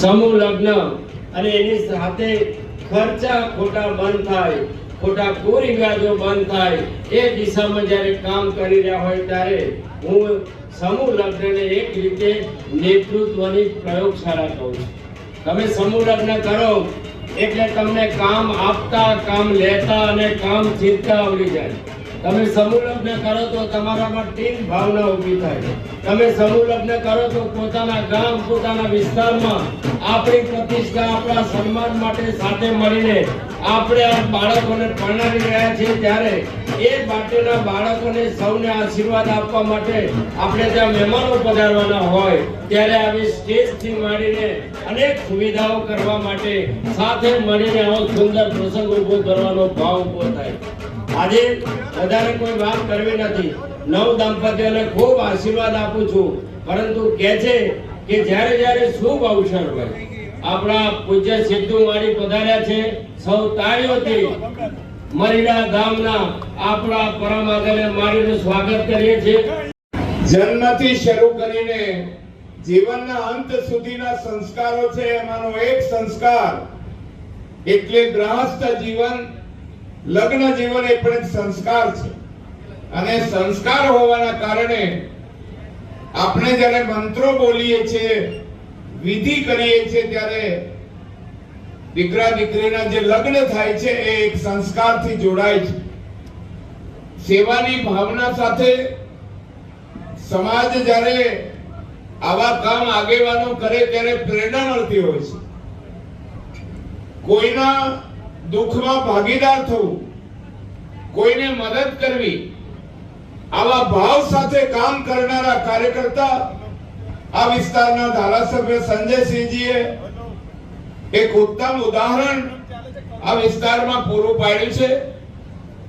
સમૂહ લગ્ન અને એની સાથે ખર્ચા ખોટા બંધ થાય, ખોટા કુરિવાજો બંધ થાય. એ દિશામાં જ્યારે કામ કરી રહ્યા હોય ત્યારે હું સમૂહ લગ્નને એક રીતે નેતૃત્વની પ્રયોગશાળા કહું છું. તમે સમૂહ લગ્ન કરો, એટલે તમને કામ આપતા, કામ લેતા અને કામ જીતતા આવડી જાય. તમે સમૂહ લગ્ન કરો તો તમારામાં ટીમ ભાવના ઊભી થાય. તમે સમૂહ લગ્ન કરો તો પોતાના ગામ, પોતાના વિસ્તારમાં આપણી પ્રતિષ્ઠા, આપણા સન્માન માટે સાથે મળીને આપણે આ બાળકોને પરણાવી રહ્યા છીએ ત્યારે એ માટેના બાળકોને સૌને આશીર્વાદ આપવા માટે આપણે ત્યાં મહેમાનો પધારવાના હોય ત્યારે આવી સ્ટેજથી માંડીને અનેક સુવિધાઓ કરવા માટે સાથે મળીને આવો સુંદર પ્રસંગ ઊભો કરવાનો ભાવ ઊભો થાય. આજે વધારે કોઈ વાત કરવી નથી. નવ દાંપત્યોને ખૂબ આશીર્વાદ આપું છું. પરંતુ કે છે કે જ્યારે જ્યારે શુભ અવસર હોય, આપણા પૂજ્ય સિદ્ધુ મારી પધાર્યા છે, સૌ તાળીઓથી મરીડા ગામના આપણા પરમ આગળ મારીનું સ્વાગત કરીએ છીએ. જન્મથી શરૂ કરીને જીવનના અંત સુધીના સંસ્કારો છે, એમાંનો એક સંસ્કાર એટલે ગ્રહસ્થ જીવન, લગ્ન જીવન એ પણ સંસ્કાર છે. અને સંસ્કાર હોવાના કારણે આપણે જ્યારે મંત્રો બોલીએ છીએ, વિધિ કરીએ છીએ, ત્યારે દીકરા દીકરીના જે લગ્ન થાય છે, એ એક સંસ્કારથી જોડાય છે. સેવાની ભાવના સાથે સમાજ જ્યારે આવા કામ આગેવાનો કરે, ત્યારે પ્રેરણા મળતી હોય છે. કોઈના દુઃખમાં ભાગીદાર થવું, કોઈને મદદ કરવી આવા ભાવ સાથે કામ કરનારા કાર્યકર્તા આ વિસ્તારના ધારાસભ્ય સંજયસિંહજીએ એક ઉત્તમ ઉદાહરણ આ વિસ્તારમાં પૂરું પાડ્યું છે.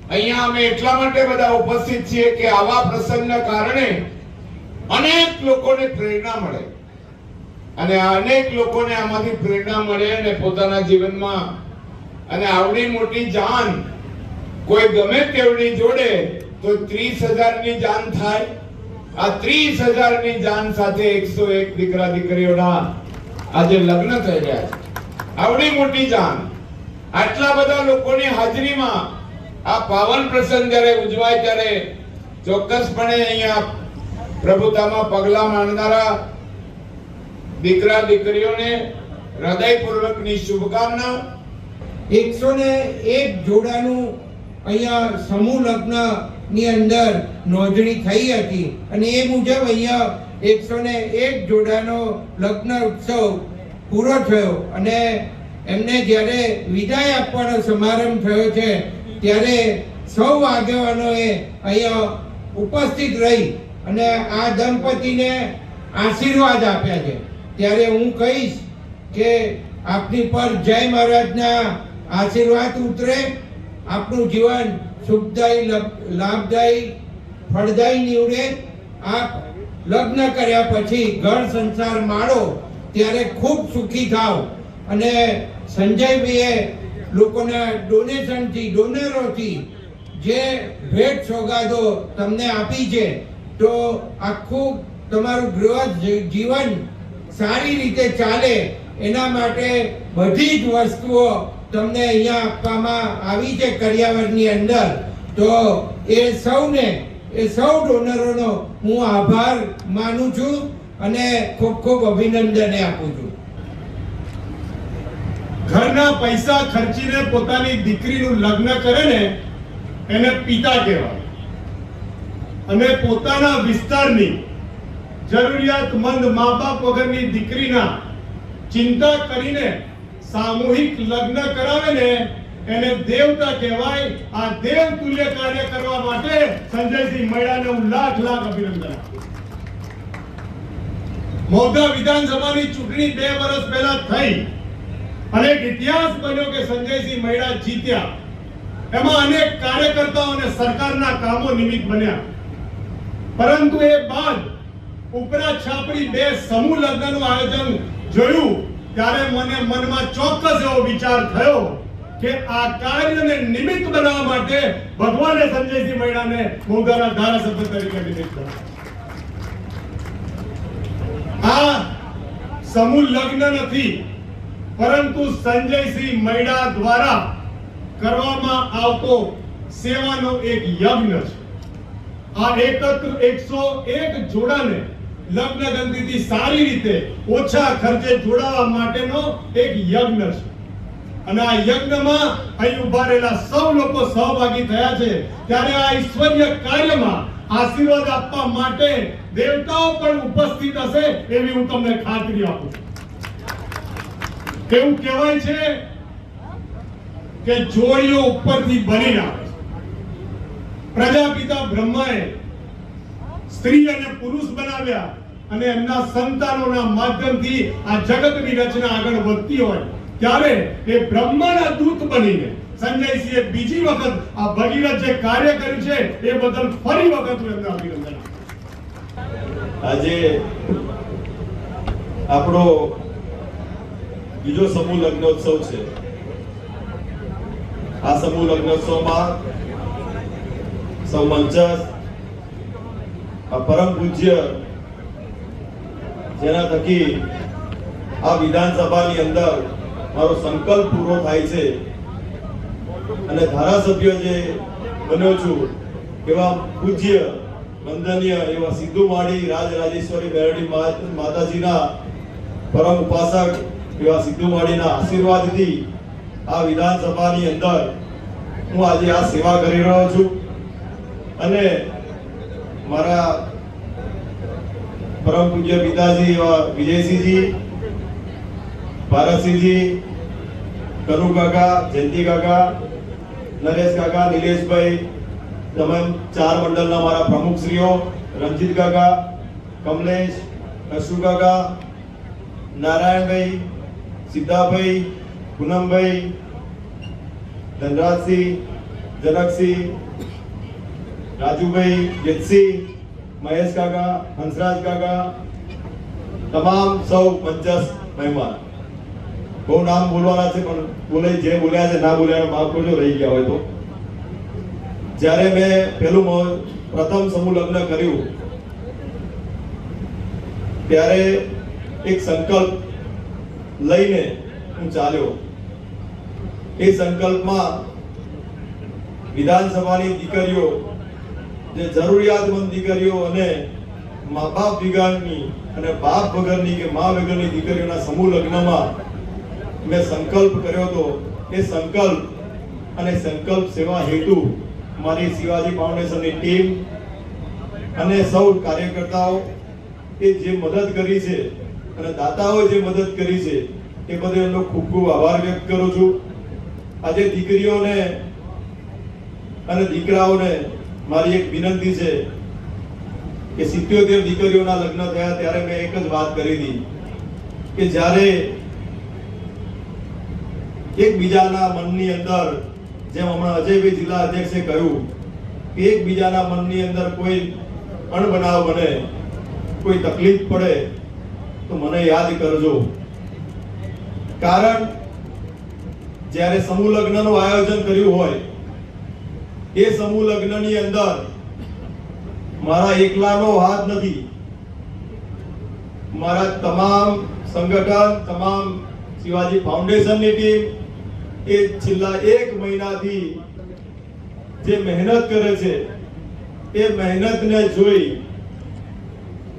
અહીંયા અમે એટલા માટે બધા ઉપસ્થિત છીએ કે આવા પ્રસંગના કારણે અનેક લોકોને પ્રેરણા મળે. અને અનેક લોકોને આમાંથી પ્રેરણા મળે અને પોતાના જીવનમાં અને આવડી મોટી જાન કોઈ ગમે તેવડી જોડે તો ત્રીસ હજારની જાન થાય. આ ત્રીસ હજારની જાન સાથે એકસો એક દીકરા દીકરીઓના આજે લગ્ન થઈ રહ્યા છે. આવડી મોટી જાન. આટલા બધા લોકોની હાજરીમાં આ પાવન પ્રસંગ જ્યારે ઉજવાય ત્યારે ચોક્કસપણે અહીંયા પ્રભુતામાં પગલા માંડનારા દીકરા દીકરીઓને હૃદયપૂર્વકની શુભકામના. એકસો ને એક જોડાનું અહીંયા સમૂહ લગ્ન ની અંદર નોંધણી થઈ હતી. અને એ મુજબ અહીંયા એકસો ને એક જોડાનો લગ્ન ઉત્સવ પૂરો થયો. અને એમને જ્યારે વિદાય આપવાનો સમારંભ થયો છે, ત્યારે સૌ આગેવાનોએ અહીંયા ઉપસ્થિત રહી અને આ દંપતીને આશીર્વાદ આપ્યા છે. ત્યારે હું કહીશ કે આપની પર જય મહારાજના આશીર્વાદ ઉતરે. આપનું જીવન સુખદાયી લભ- લાભદાયી, ફળદાયી નીવડે. આપ લગ્ન કર્યા પછી ઘર સંસાર માળો ત્યારે ખૂબ સુખી થાવ. અને સંજયભાઈએ લોકોના ડોનેશનથી, ડોનરોથી જે ભેટ સોગાદો તમને આપી છે, તો આખું તમારું ગૃહ જીવન સારી રીતે ચાલે. એના માટે બધી જ વસ્તુઓ તમને અહીંયા આપવામાં આવી છે કરિયાવરની અંદર, તો એ સૌને, એ સૌ ડોનરોનો હું આભાર માનું છું અને ખૂબ ખૂબ અભિનંદન આપું છું. ઘરના પૈસા ખર્ચીને પોતાની દીકરીનું લગ્ન કરે ને, એને પિતા કહેવાય. અને પોતાના વિસ્તારની જરૂરિયાતમંદ મા બાપ વગરની દીકરીના ચિંતા કરીને સામૂહિક લગ્ન કરાવે ને, એને દેવતા કહેવાય. આ દેવ તુલ્ય કાર્ય કરવા માટે સંજયસિંહ મૈડાને હું લાખ લાખ અભિનંદન મોગા વિધાનસભાની ચૂંટણી બે વર્ષ પહેલા થઈ. અને ઇતિહાસ બન્યો કે સંજયસિંહ મૈડા જીત્યા. એમાં અનેક કાર્યકર્તાઓ અને સરકારના કામો નિમિત્ત બન્યા. પરંતુ એ બાદ ઉપરા છાપરી બે સમૂહ લગ્નનું આયોજન જોયું. ત્યારે મને મનમાં ચોક્કસ એવો વિચાર થયો કે આ કાર્યને નિમિત્ત બનાવવા માટે ભગવાને સંજયસિંહ મૈડાને મોગાના ધારાસભ્ય તરીકે નિમિત્ત આ સમૂહ લગ્ન નથી, પરંતુ સંજયસિંહ મૈડા દ્વારા કરવામાં આવતો સેવાનો એક યજ્ઞ છે. આ એકત્ર એકસો એક જોડાને લગ્ન ગંતીથી સારી રીતે ઓછા ખર્ચે જોડાવા માટેનો એક યજ્ઞ છે. અને આ યજ્ઞમાં અહીં ઊભા રહેલા સૌ લોકો સહભાગી થયા છે. ત્યારે આ ઈશ્વરીય કાર્યમાં આશીર્વાદ આપવા માટે દેવતાઓ પણ ઉપસ્થિત હશે એવી હું તમને ખાતરી આપું એવું કહેવાય છે કે જોડીઓ ઉપરથી બની આવે પ્રજાપિતા બ્રહ્માએ સ્ત્રી અને પુરુષ બનાવ્યા અને એમના સંતાનોના માધ્યમથી આ જગતની રચના આગળ વધતી હોય, ત્યારે એ બ્રહ્માના દૂત બનીને સંજયસિંહે બીજી વખત આ ભગીરથ જે કાર્ય કર્યું છે, એ બદલ ફરી વખત એમને અભિનંદન આજે આપણો બીજો સમૂહ લગ્નોત્સવ છે. આ સમૂહ લગ્નોત્સવમાં સૌ મંચસ્થ આ પરમ પૂજ્ય જેના થકી આ વિધાનસભાની અંદર મારો સંકલ્પ પૂરો થાય છે. અને ધારાસભ્ય જે બન્યો છું, એવા પૂજ્ય વંદનીય એવા સિદ્ધુ માળી રાજ રાજેશ્વરી બેરડી માતાજીના પરમ ઉપાસક, એવા સિદ્ધુ માળીના આશીર્વાદથી આ વિધાનસભાની અંદર હું આજે આ સેવા કરી રહ્યો છું. અને મારા પરમ પૂજ્ય પિતાજી વિજયસિંહજી, ભારતસિંહજી કનુ કાકા, જયંતિ કાકા, નરેશ કાકા, નિલેશભાઈ તમામ ચાર મંડળના મારા પ્રમુખશ્રીઓ રણજીત કાકા, કમલેશ, અશુ કાકા, નારાયણભાઈ, સિદ્ધાભાઈ, પૂનમભાઈ, ધનરાજસિંહ, જનકસિંહ રાજુભાઈ જેતસિંહ મહેશ કાકા, હંસરાજ કાકા, તમામ સૌ પંચાસ મહેમાન. બહુ નામ બોલવાના છે, પણ બોલે, જે બોલ્યા છે, ના બોલ્યા માફ કરજો રહી ગયા હોય તો. જ્યારે મેં પેલું પ્રથમ સમૂહ લગ્ન કર્યું, ત્યારે એક સંકલ્પ લઈને હું ચાલ્યો. એ સંકલ્પમાં વિધાનસભાની દીકરીઓ જે જરૂરિયાતમંદ દીકરીઓ અને મા બાપ વિગારની અને બાપ વગરની કે મા વગરની દીકરીઓના સમૂહ લગ્નમાં મેં સંકલ્પ કર્યો હતો એ સંકલ્પ અને સંકલ્પ સેવા હેતુ મારી શિવાજી ફાઉન્ડેશનની ટીમ અને સૌ કાર્યકર્તાઓ એ જે મદદ કરી છે અને દાતાઓએ જે મદદ કરી છે એ બદલ એમનો ખૂબ ખૂબ આભાર વ્યક્ત કરું છું. આજે દીકરીઓને અને દીકરાઓને મારી એક વિનંતી છે કે સિત્યોતેર દીકરીઓના લગ્ન થયા ત્યારે મેં એક જ વાત કરી હતી કે જ્યારે એકબીજાના મનની અંદર, જેમ હમણાં અજયભાઈ જિલ્લા અધ્યક્ષે કહ્યું કે એકબીજાના મનની અંદર કોઈ અણબનાવ બને, કોઈ તકલીફ પડે, તો મને યાદ કરજો. કારણ જ્યારે સમૂહ લગ્નનું આયોજન કર્યું હોય એ સમૂહ લગ્નની અંદર મારા એકલાનો હાથ નથી. મારા તમામ સંગઠન, તમામ શિવાજી ફાઉન્ડેશનની ટીમ એ છેલ્લા એક મહિનાથી જે મહેનત કરે છે, એ મહેનતને જોઈ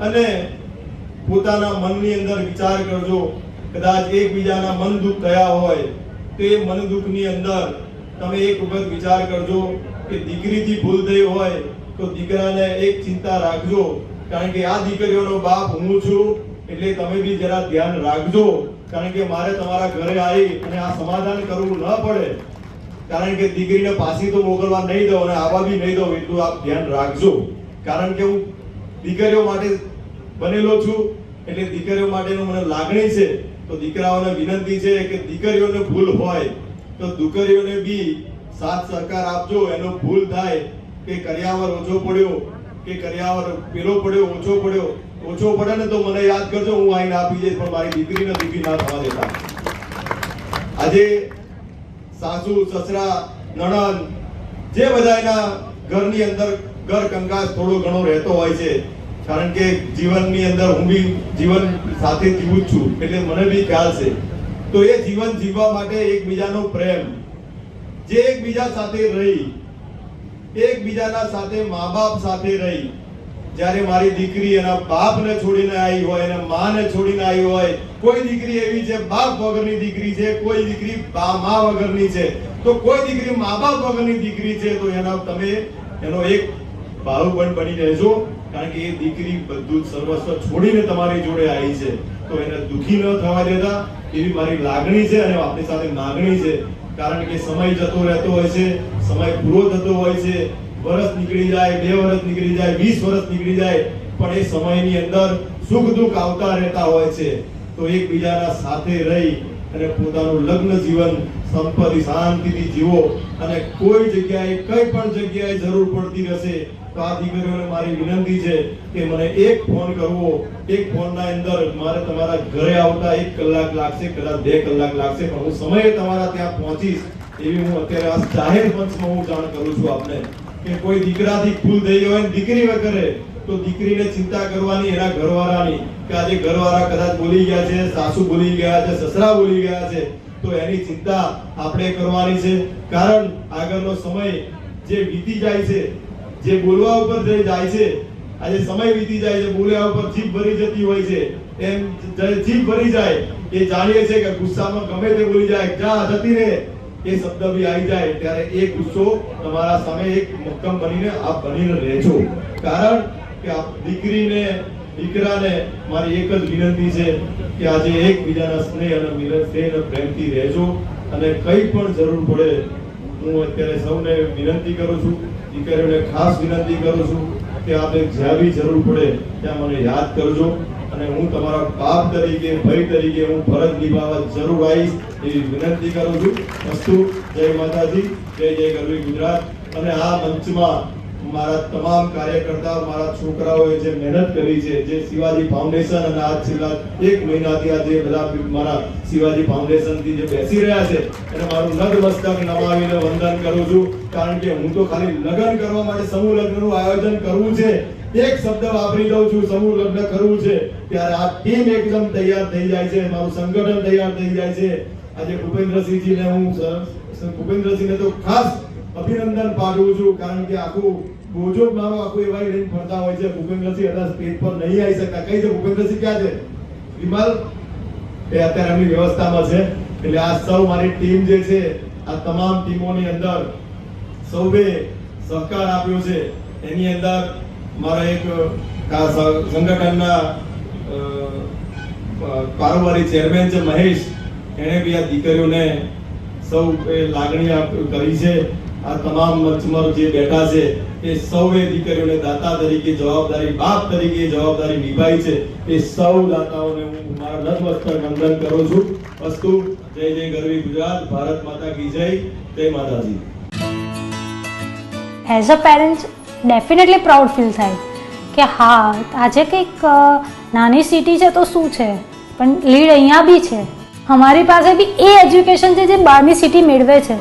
અને પોતાના મનની અંદર વિચાર કરજો, કદાચ એકબીજાના મન દુઃખ થયા હોય, તો એ મન દુઃખની અંદર તમે એક વખત વિચાર કરજો કે દીકરીથી ભૂલ થઈ હોય તો દીકરાને એક ચિંતા રાખજો. કારણ કે આ દીકરીઓનો બાપ હું છું, એટલે તમે બી જરા ધ્યાન રાખજો. કારણ કે મારે તમારા ઘરે આવી અને આ સમાધાન કરવું ન પડે. કારણ કે દીકરીને પાછી તો મોકલવા નહીં દઉં અને આવા બી નહીં દઉં, એટલું આપ ધ્યાન રાખજો. કારણ કે હું દીકરીઓ માટે બનેલો છું, એટલે દીકરીઓ માટેનું મને લાગણી છે. તો દીકરાઓને વિનંતી છે કે દીકરીઓને ભૂલ હોય, તો દીકરીઓને બી સાથ સહકાર આપજો, એનો ભૂલ થાય કે કર્યાવર ઓછો પડ્યો, કે કર્યાવર પેલો પડ્યો, ઓછો પડ્યો, ઓછો પડે ને તો મને યાદ કરજો, હું આઈને આપી જઈશ પણ મારી દીકરીને દુઃખી ના થવા દેતા. આજે સાસુ, સસરા, નણંદ, જે બધા એના ઘરની અંદર ઘર કંકાસ થોડો ઘણો રહેતો હોય છે, કારણ કે જીવનની અંદર હું બી જીવન સાથે જીવું છું, એટલે મને બી ખ્યાલ છે. તો એ જીવન જીવવા માટે એકબીજાનો પ્રેમ જે એકબીજા સાથે રહી, એકબીજાના સાથે મા બાપ સાથે રહી, જ્યારે મારી દીકરી એના બાપને છોડીને આવી હોય, એના માને છોડીને આવી હોય, કોઈ દીકરી એવી છે, બાપ વગરની દીકરી છે, કોઈ દીકરી મા વગરની છે, તો કોઈ દીકરી મા બાપ વગરની દીકરી છે, તો એના તમે, એનો એક બાહુબંધ બની રહેજો, કારણ કે એ દીકરી બધું સર્વસ્વ છોડીને તમારી જોડે આવી છે. તો એને દુખી ન થવા દેતા, એવી મારી લાગણી છે અને આપની સાથે માગણી છે. કારણ કે સમય જતો રહેતો હોય છે, સમય પૂરો થતો હોય છે વર્ષ નીકળી જાય, બે વર્ષ નીકળી જાય, વીસ વર્ષ નીકળી જાય, પણ એ સમયની અંદર સુખ દુઃખ આવતા રહેતા હોય છે. તો એકબીજાના સાથે રહી અને પોતાનું લગ્ન જીવન સંપત્તિ, શાંતિથી જીવો અને કોઈ જગ્યાએ કઈ પણ જગ્યાએ જરૂર પડતી રહેશે, તો આ દીકરીઓને મારી વિનંતી છે કે મને એક ફોન કરવો. એક ફોનના અંદર મારે તમારા ઘરે આવતા એક કલાક લાગશે, કદાચ બે કલાક લાગશે, પણ હું સમયે તમારા ત્યાં પહોંચીશ એવી હું અત્યારે આ જાહેર મંચમાં હું જાણ કરું છું આપને કે કોઈ દીકરાથી ભૂલ થઈ હોય દીકરી વગરે તો દીકરીને ચિંતા કરવાની એના ઘરવાળાની કે આજે ઘરવાળા કદાચ બોલી ગયા છે, સાસુ બોલી ગયા છે, સસરા બોલી ગયા છે, તો એની ચિંતા આપણે કરવાની છે. કારણ આગળનો સમય જે વીતી જાય છે, જે બોલવા ઉપર જાય છે, આજે સમય વીતી જાય છે, બોલ્યા ઉપર જીભ ભરી જતી હોય છે, એમ જીભ ભરી જાય, એ જાણીએ છે કે ગુસ્સામાં ગમે તે બોલી જાય, જા, જતી રહે. એ શબ્દ બી આવી જાય, ત્યારે એ ગુસ્સો તમારા સામે એક મક્કમ બનીને આપ બનીને રહેજો. કારણ કે આ દીકરીને, દીકરાને મારી એક જ વિનંતી છે કે આજે એકબીજાના સ્નેહ અને મિલન સ્નેહ અને પ્રેમથી રહેજો અને કંઈ પણ જરૂર પડે, હું અત્યારે સૌને વિનંતી કરું છું, દીકરીઓને ખાસ વિનંતી કરું છું કે આપણે જ્યાં જરૂર પડે ત્યાં મને યાદ કરજો અને હું તમારા બાપ તરીકે, ભાઈ તરીકે હું ફરજ નિભાવવા જરૂર આવીશ એવી વિનંતી કરું છું. અસ્તુ, જય માતાજી, જય જય ગરવી ગુજરાત. અને આ મંચમાં મારા તમામ કાર્યકર્તાઓ, મારા છોકરાઓએ જે મહેનત કરી છે, જે શિવાજી ફાઉન્ડેશન અને આજ છેલ્લા એક મહિનાથી આ બધા મારા શિવાજી ફાઉન્ડેશનથી જે બેસી રહ્યા છે, એને મારું નતમસ્તક નમાવીને વંદન કરું છું. કારણ કે હું તો ખાલી લગ્ન કરવા માટે સમૂહ લગ્નનું આયોજન કરવું છે. એક શબ્દ વાપરી દઉં છું, સમૂહ લગ્ન કરવું છે. ત્યારે આ ટીમ એકદમ તૈયાર થઈ જાય છે, મારું સંગઠન તૈયાર થઈ જાય છે. આજે ભૂપેન્દ્રસિંહજીને હું ભૂપેન્દ્રસિંહને તો ખાસ અભિનંદન પાઠવું છું, કારણ કે આખું બોજો જ મારો આખું એવા લઈને ફરતા હોય છે, ભૂપેન્દ્રસિંહ હતા સ્ટેજ પર નહીં આવી શકતા. કઈ છે ભૂપેન્દ્રસિંહ? ક્યાં છે? વિમલ? એ અત્યારે એમની વ્યવસ્થામાં છે. એટલે આ સૌ મારી ટીમ જે છે, આ તમામ ટીમોની અંદર સૌએ સહકાર આપ્યો છે. એની અંદર મારા એક સંગઠનના કારોબારી ચેરમેન છે મહેશ. એણે બી આ દીકરીઓને સૌ લાગણી કરી છે. આ તમામ મંચમાં જે બેઠા છે, એ સૌએ દીકરીઓને દાતા તરીકે, જવાબદારી બાપ તરીકે જવાબદારી નિભાઈ છે. એ સૌ દાતાઓને હું મારા નતમસ્તક વંદન કરું છું. અસ્તુ, જય જય ગરવી ગુજરાત, ભારત માતા કી જય જય માતાજી. As a parents definitely proud feel થાય કે હા, આજે કંઈક નાની સિટી છે તો શું છે? પણ લીડ અહીંયા બી છે. અમારી પાસે બી એ એજ્યુકેશન છે જે બહારની સિટી મેળવે છે.